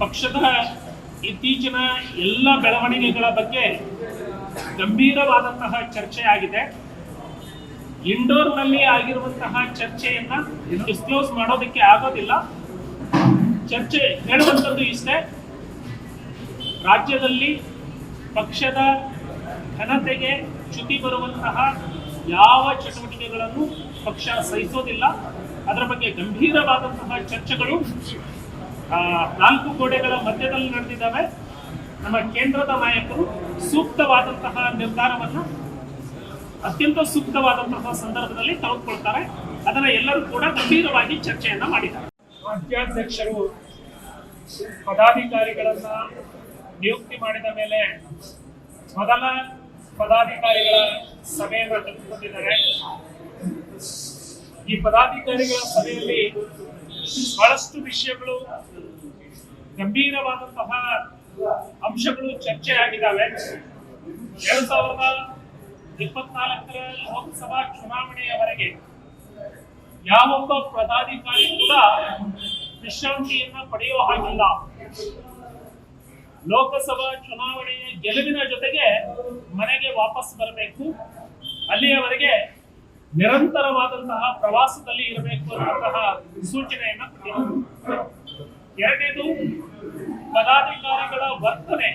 ಪಕ್ಷದ ಇತ್ತೀಚಿನ ಎಲ್ಲ ಬೆಳವಣಿಗೆಗಳ ಬಗ್ಗೆ ಗಂಭೀರವಾದಂತಹ ಚರ್ಚೆ ಆಗಿದೆ ಇಂಡೋರ್ನಲ್ಲಿ ಆಗಿರುವಂತಹ ಚರ್ಚೆಯನ್ನ ಡಿಸ್ಕ್ಲೋಸ್ ಮಾಡೋದಕ್ಕೆ ಆಗೋದಿಲ್ಲ. ಚರ್ಚೆ ಹೇಳುವಂಥದ್ದು ಇಷ್ಟೇ. ರಾಜ್ಯದಲ್ಲಿ ಪಕ್ಷದ ಘನತೆಗೆ ಚ್ಯುತಿ ಬರುವಂತಹ ಯಾವ ಚಟುವಟಿಕೆಗಳನ್ನು ಪಕ್ಷ ಸಹಿಸೋದಿಲ್ಲ. ಅದರ ಬಗ್ಗೆ ಗಂಭೀರವಾದಂತಹ ಚರ್ಚೆಗಳು ನಾಲ್ಕು ಗೋಡೆಗಳ ಮಧ್ಯದಲ್ಲಿ ನಡೆದಿದ್ದಾವೆ. ನಮ್ಮ ಕೇಂದ್ರದ ನಾಯಕರು ಸೂಕ್ತವಾದಂತಹ ನಿರ್ಧಾರವನ್ನು ಅತ್ಯಂತ ಸೂಕ್ತವಾದಂತಹ ಸಂದರ್ಭದಲ್ಲಿ ತೆಗೆದುಕೊಳ್ತಾರೆ. ಅದನ್ನ ಎಲ್ಲರೂ ಕೂಡ ಗಂಭೀರವಾಗಿ ಚರ್ಚೆಯನ್ನ ಮಾಡಿದ್ದಾರೆ. ರಾಜ್ಯಾಧ್ಯಕ್ಷರು ಪದಾಧಿಕಾರಿಗಳನ್ನ ನಿಯುಕ್ತಿ ಮಾಡಿದ ಮೇಲೆ ಮೊದಲ ಪದಾಧಿಕಾರಿಗಳ ಸಭೆಯನ್ನು ತೆಗೆದುಕೊಂಡಿದ್ದಾರೆ. ಈ ಪದಾಧಿಕಾರಿಗಳ ಸಭೆಯಲ್ಲಿ ಬಹಳಷ್ಟು ವಿಷಯಗಳು ಗಂಭೀರವಾದಂತಹ ಅಂಶಗಳು ಚರ್ಚೆ ಆಗಿದ್ದಾವೆ ಎರಡ್ ಸಾವಿರದ ಇಪ್ಪತ್ನಾಲ್ಕರ ಲೋಕಸಭಾ ಚುನಾವಣೆಯವರೆಗೆ ಯಾವೊಬ್ಬ ಪದಾಧಿಕಾರಿ ಕೂಡ ವಿಶ್ರಾಂತಿಯನ್ನ ಪಡೆಯುವ ಹಾಗಿಲ್ಲ. ಲೋಕಸಭಾ ಚುನಾವಣೆಯ ಗೆಲುವಿನ ಜೊತೆಗೆ ಮನೆಗೆ ವಾಪಸ್ ಬರಬೇಕು. ಅಲ್ಲಿಯವರೆಗೆ ನಿರಂತರವಾದಂತಹ ಪ್ರವಾಸದಲ್ಲಿ ಇರಬೇಕು ಅನ್ನುವಂತಹ ಸೂಚನೆಯನ್ನ ಕೊಟ್ಟಿದ್ದಾರೆ. ಎರಡನೇದು ಪದಾಧಿಕಾರಿಗಳ ವರ್ತನೆ.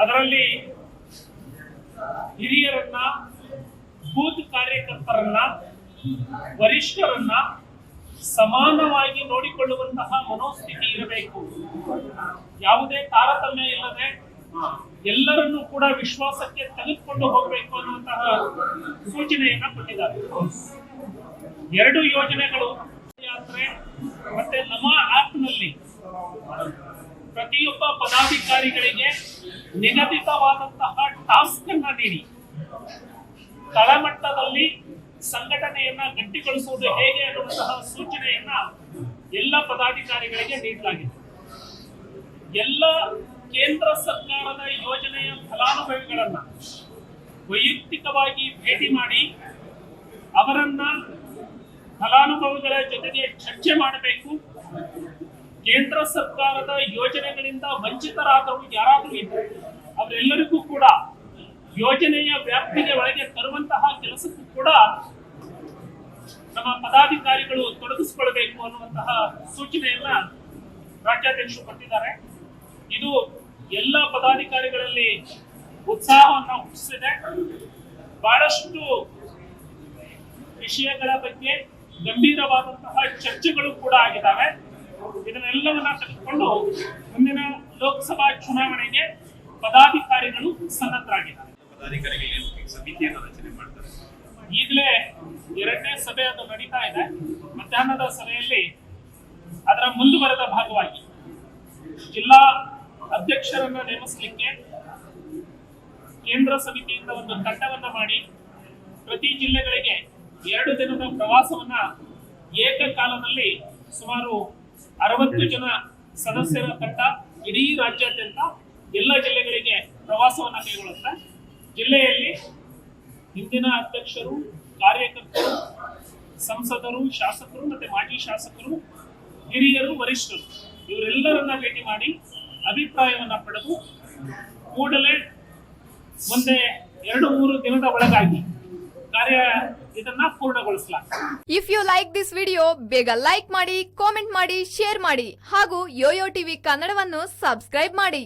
ಅದರಲ್ಲಿ ಹಿರಿಯರನ್ನ, ಬೂತ್ ಕಾರ್ಯಕರ್ತರನ್ನ, ವರಿಷ್ಠರನ್ನ ಸಮಾನವಾಗಿ ನೋಡಿಕೊಳ್ಳುವಂತಹ ಮನೋಸ್ಥಿತಿ ಇರಬೇಕು. ಯಾವುದೇ ತಾರತಮ್ಯ ಇಲ್ಲದೆ ಎಲ್ಲರನ್ನೂ ಕೂಡ ವಿಶ್ವಾಸಕ್ಕೆ ತೆಗೆದುಕೊಂಡು ಹೋಗಬೇಕು ಅನ್ನುವಂತಹ ಸೂಚನೆಯನ್ನ ಕೊಟ್ಟಿದ್ದಾರೆ. ಎರಡು ಯೋಜನೆಗಳು ಮತ್ತೆ ನಮ್ಮ ಆಪ್ನಲ್ಲಿ ಪ್ರತಿಯೊಬ್ಬ ಪದಾಧಿಕಾರಿಗಳಿಗೆ ನಿಗದಿತವಾದಂತಹ ಟಾಸ್ಕ್ ಅನ್ನ ನೀಡಿ. ತಳಮಟ್ಟದಲ್ಲಿ ಸಂಘಟನೆಯನ್ನ ಗಟ್ಟಿಗೊಳಿಸುವುದು ಹೇಗೆ ಅನ್ನುವಂತಹ ಸೂಚನೆಯನ್ನ ಎಲ್ಲ ಪದಾಧಿಕಾರಿಗಳಿಗೆ ನೀಡಲಾಗಿದೆ. ಎಲ್ಲ ಕೇಂದ್ರ ಸರ್ಕಾರದ ಯೋಜನೆಯ ಫಲಾನುಭವಿಗಳನ್ನ ವೈಯಕ್ತಿಕವಾಗಿ ಭೇಟಿ ಮಾಡಿ ಅವರನ್ನ ಫಲಾನುಭವಿಗಳ ಜೊತೆಗೆ ಚರ್ಚೆ ಮಾಡಬೇಕು. ಕೇಂದ್ರ ಸರ್ಕಾರದ ಯೋಜನೆಗಳಿಂದ ವಂಚಿತರಾದವರು ಯಾರಾದರೂ ಇದ್ದರೆ ಅವರೆಲ್ಲರಿಗೂ ಕೂಡ ಯೋಜನೆಯ ವ್ಯಾಪ್ತಿಗೆ ಒಳಗೆ ತರುವಂತಹ ಕೆಲಸಕ್ಕೂ ಕೂಡ ನಮ್ಮ ಪದಾಧಿಕಾರಿಗಳು ತೊಡಗಿಸಿಕೊಳ್ಬೇಕು ಅನ್ನುವಂತಹ ಸೂಚನೆಯನ್ನ ರಾಜ್ಯಾಧ್ಯಕ್ಷರು ಕೊಟ್ಟಿದ್ದಾರೆ. ಇದು ಎಲ್ಲ ಪದಾಧಿಕಾರಿಗಳಲ್ಲಿ ಉತ್ಸಾಹವನ್ನು ಹುಟ್ಟಿಸಿದೆ. ಬಹಳಷ್ಟು ವಿಷಯಗಳ ಬಗ್ಗೆ ಗಂಭೀರವಾದಂತಹ ಚರ್ಚೆಗಳು ಕೂಡ ಆಗಿದ್ದಾವೆ. ಇದನ್ನೆಲ್ಲವನ್ನ ತೆಗೆದುಕೊಂಡು ಮುಂದಿನ ಲೋಕಸಭಾ ಚುನಾವಣೆಗೆ ಪದಾಧಿಕಾರಿಗಳು ಸನ್ನದ್ಧರಾಗಿದ್ದಾರೆ. ಪದಾಧಿಕಾರಿಗಳಿಗೆ ಸಮಿತಿಯನ್ನು ರಚನೆ ಮಾಡ್ತಾರೆ. ಈಗಲೇ ಎರಡನೇ ಸಭೆ ಅದು ನಡೀತಾ ಇದೆ. ಮಧ್ಯಾಹ್ನದ ಸಭೆಯಲ್ಲಿ ಅದರ ಮುಂದುವರೆದ ಭಾಗವಾಗಿ ಜಿಲ್ಲಾ ಅಧ್ಯಕ್ಷರನ್ನ ನೇಮಿಸಲಿಕ್ಕೆ ಕೇಂದ್ರ ಸಮಿತಿಯಿಂದ ಒಂದು ತಂಡವನ್ನು ಮಾಡಿ ಪ್ರತಿ ಜಿಲ್ಲೆಗಳಿಗೆ ಎರಡು ದಿನದ ಪ್ರವಾಸವನ್ನ ಏಕಕಾಲದಲ್ಲಿ ಸುಮಾರು ಅರವತ್ತು ಜನ ಸದಸ್ಯರ ತಂಡ ಇಡೀ ರಾಜ್ಯಾದ್ಯಂತ ಎಲ್ಲ ಜಿಲ್ಲೆಗಳಿಗೆ ಪ್ರವಾಸವನ್ನ ಕೈಗೊಳ್ಳುತ್ತೆ. ಜಿಲ್ಲೆಯಲ್ಲಿ ಹಿಂದಿನ ಅಧ್ಯಕ್ಷರು, ಕಾರ್ಯಕರ್ತರು, ಸಂಸದರು, ಶಾಸಕರು ಮತ್ತೆ ಮಾಜಿ ಶಾಸಕರು, ಹಿರಿಯರು, ವರಿಷ್ಠರು ಇವರೆಲ್ಲರನ್ನ ಭೇಟಿ ಮಾಡಿ ಅಭಿಪ್ರಾಯವನ್ನ ಪಡೆದು ಕೂಡಲೇ ಮುಂದೆ ಎರಡು ಮೂರು ದಿನದ ಒಳಗಾಗಿ ಕಾರ್ಯ ಇದನ್ನ ಪೂರ್ಣಗೊಳಿಸಲಾಗಿದೆ if you like this video ಬೇಗ ಲೈಕ್ ಮಾಡಿ ಕಾಮೆಂಟ್ ಮಾಡಿ ಶೇರ್ ಮಾಡಿ ಹಾಗೂ ಯೋಯೋ ಟಿವಿ ಕನ್ನಡವನ್ನು ಸಬ್ಸ್ಕ್ರೈಬ್ ಮಾಡಿ.